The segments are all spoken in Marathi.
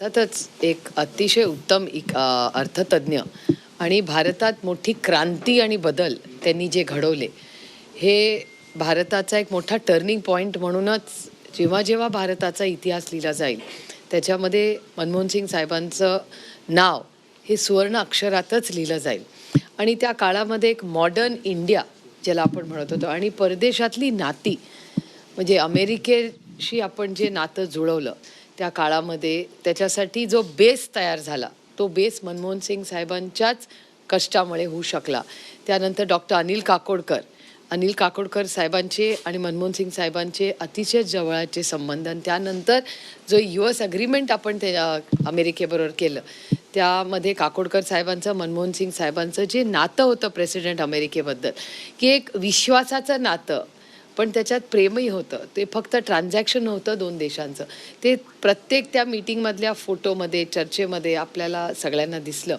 अर्थातच एक अतिशय उत्तम इक अर्थतज्ञ आणि भारतात मोठी क्रांती आणि बदल त्यांनी जे घडवले हे भारताचा एक मोठा टर्निंग पॉईंट म्हणूनच जेव्हा जेव्हा भारताचा इतिहास लिहिला जाईल त्याच्यामध्ये मनमोहन सिंग साहेबांचं नाव हे सुवर्ण अक्षरातच लिहिलं जाईल. आणि त्या काळामध्ये एक मॉडर्न इंडिया ज्याला आपण म्हणत होतो आणि परदेशातली नाती म्हणजे अमेरिकेशी आपण जे नातं जुळवलं त्या काळामध्ये त्याच्यासाठी जो बेस तयार झाला तो बेस मनमोहन सिंग साहेबांच्याच कष्टामुळे होऊ शकला. त्यानंतर डॉक्टर अनिल काकोडकर. अनिल काकोडकर साहेबांचे आणि मनमोहन सिंग साहेबांचे अतिशय जवळचे संबंध आणि त्यानंतर जो यू एस अग्रीमेंट आपण ते अमेरिकेबरोबर केलं त्यामध्ये काकोडकर साहेबांचं मनमोहन सिंग साहेबांचं जे नातं होतं प्रेसिडेंट अमेरिकेबद्दल की एक विश्वासाचं नातं पण त्याच्यात प्रेमही होतं. ते फक्त ट्रान्झॅक्शन होतं दोन देशांचं. ते प्रत्येक त्या मीटिंगमधल्या फोटोमध्ये चर्चेमध्ये आपल्याला सगळ्यांना दिसलं.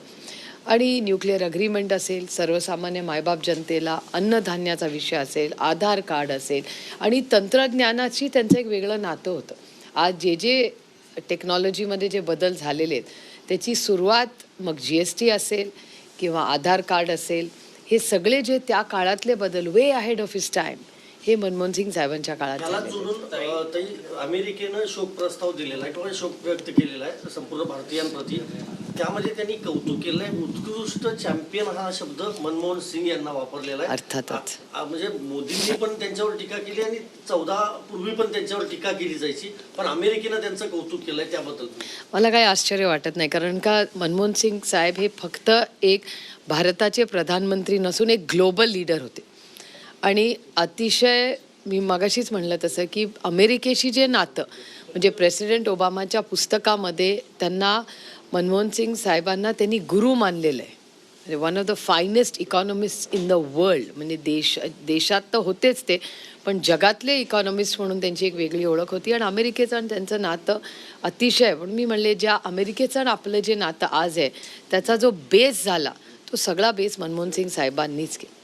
आणि न्यूक्लिअर अग्रीमेंट असेल सर्वसामान्य मायबाप जनतेला अन्नधान्याचा विषय असेल आधार कार्ड असेल आणि तंत्रज्ञानाची त्यांचं एक वेगळं नातं होतं. आज जे जे टेक्नॉलॉजीमध्ये जे बदल झालेले आहेत त्याची सुरुवात मग जी एस टी असेल किंवा आधार कार्ड असेल हे सगळे जे त्या काळातले बदल way ahead of his time हे मनमोहन सिंग साहेबांच्या काळात त्याला झाले जोडून अ, ताई अमेरिकेनं शोक प्रस्ताव दिलेला आहे किंवा शोक व्यक्त केलेला आहे संपूर्ण भारतीयांप्रती. त्यामध्ये त्यांनी कौतुक केलं आहे. उत्कृष्ट चॅम्पियन हा शब्द मनमोहन सिंग यांना वापरलेला आहे. अर्थातच. आ- आ- म्हणजे मोदींनी पण त्यांच्यावर टीका केली आणि चौदा पूर्वी पण त्यांच्यावर टीका केली जायची. पण अमेरिकेनं त्यांचं कौतुक केलंय त्याबद्दल. मला काही आश्चर्य वाटत नाही कारण का मनमोहन सिंग साहेब हे फक्त एक भारताचे प्रधानमंत्री नसून एक ग्लोबल लीडर होते. आणि अतिशय मी मगाशीच म्हणलं तसं की अमेरिकेशी जे नातं म्हणजे प्रेसिडेंट ओबामाच्या पुस्तकामध्ये त्यांना मनमोहन सिंग साहेबांना त्यांनी गुरु मानलेलं आहे. म्हणजे one of the finest economist in the world म्हणजे देश देशात तर होतेच ते पण जगातले इकॉनॉमिस्ट म्हणून त्यांची एक वेगळी ओळख होती आणि अमेरिकेचं आणि त्यांचं नातं अतिशय. पण मी म्हणले ज्या अमेरिकेचं आणि आपलं जे नातं आज आहे त्याचा जो बेस झाला तो सगळा बेस मनमोहन सिंग साहेबांनीच केला.